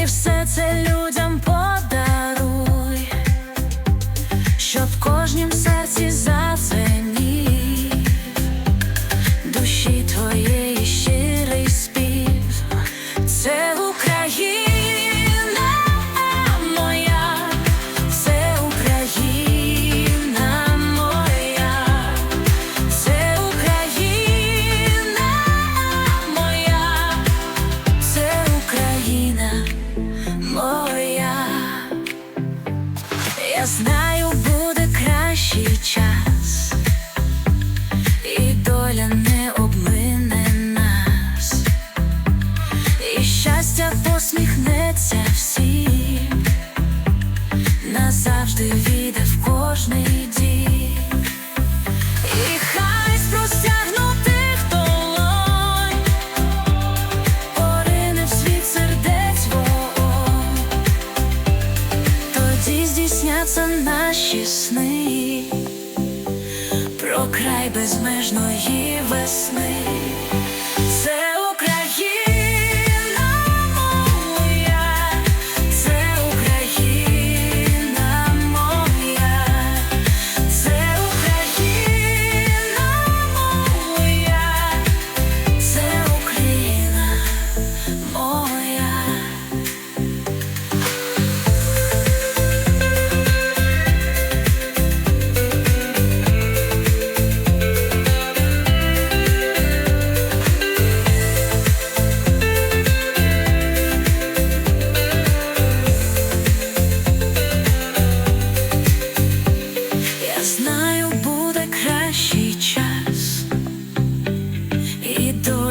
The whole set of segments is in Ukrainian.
і все це людям Я знаю, буде кращий час. І доля не обмине нас, і щастя посміхнеться всім, назавжди здійсняться наші сни про край безмежної весни.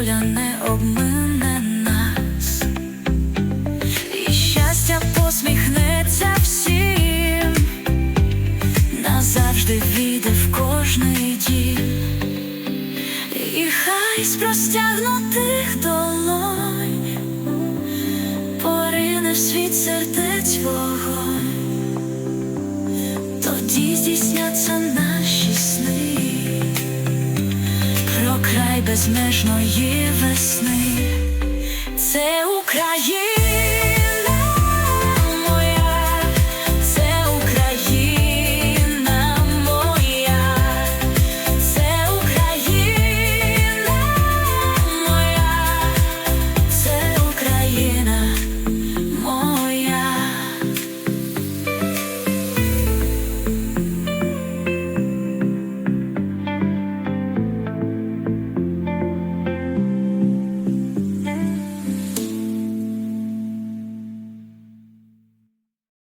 Доля не обмине нас, і щастя посміхнеться всім, назавжди війде в кожний дім, і хай з простягнутих долонь порине в світ сердець вогонь. Тоді здійсняться наші безмежної весни, це Україна.